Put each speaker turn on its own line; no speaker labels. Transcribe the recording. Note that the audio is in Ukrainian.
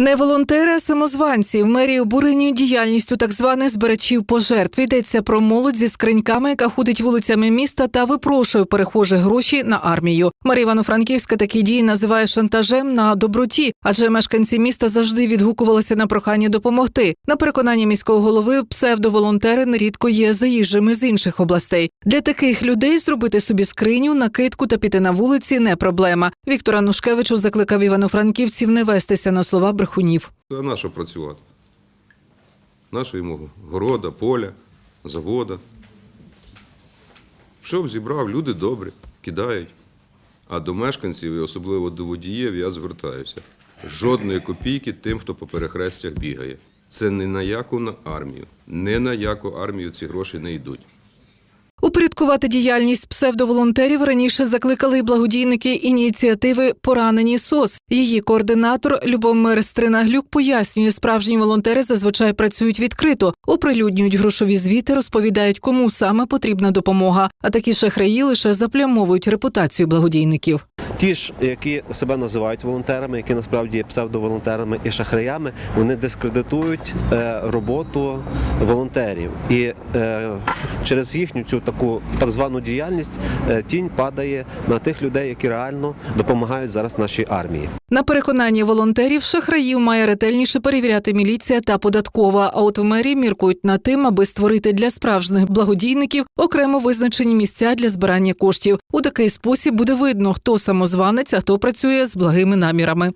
Не волонтери, а самозванці в мерії обурені діяльністю так званих збирачів пожертв. Йдеться про молодь зі скриньками, яка ходить вулицями міста та випрошує перехожих гроші на армію. Марія Івано-Франківська такі дії називає шантажем на доброті, адже мешканці міста завжди відгукувалися на прохання допомогти. На переконання міського голови, псевдоволонтери нерідко є заїжджими з інших областей. Для таких людей зробити собі скриню, накидку та піти на вулиці не проблема. Віктор Анушкевичу закликав івано-франківців не вестися на слова брехунів.
А на що працювати? Наша йому города, поля, завода. Що б зібрав, люди добрі, кидають. А до мешканців і особливо до водіїв я звертаюся. Жодної копійки тим, хто по перехрестях бігає. Це не на яку на армію. Не на яку армію ці гроші не йдуть.
Упорядкувати діяльність псевдоволонтерів раніше закликали благодійники ініціативи Поранені СОС. Її координатор Любомир Стринаглюк пояснює, справжні волонтери зазвичай працюють відкрито, оприлюднюють грошові звіти, розповідають, кому саме потрібна допомога. А такі шахраї лише заплямовують репутацію благодійників.
Ті ж, які себе називають волонтерами, які насправді є псевдоволонтерами і шахраями, вони дискредитують е, роботу волонтерів. І е, через їхню цю таку так звану діяльність е, тінь падає на тих людей, які реально допомагають зараз нашій армії.
На переконання волонтерів, шахраїв має ретельніше перевіряти міліція та податкова. А от в мерії міркують над тим, аби створити для справжніх благодійників окремо визначені місця для збирання коштів. У такий спосіб буде видно, хто самозванець, а хто працює з благими намірами.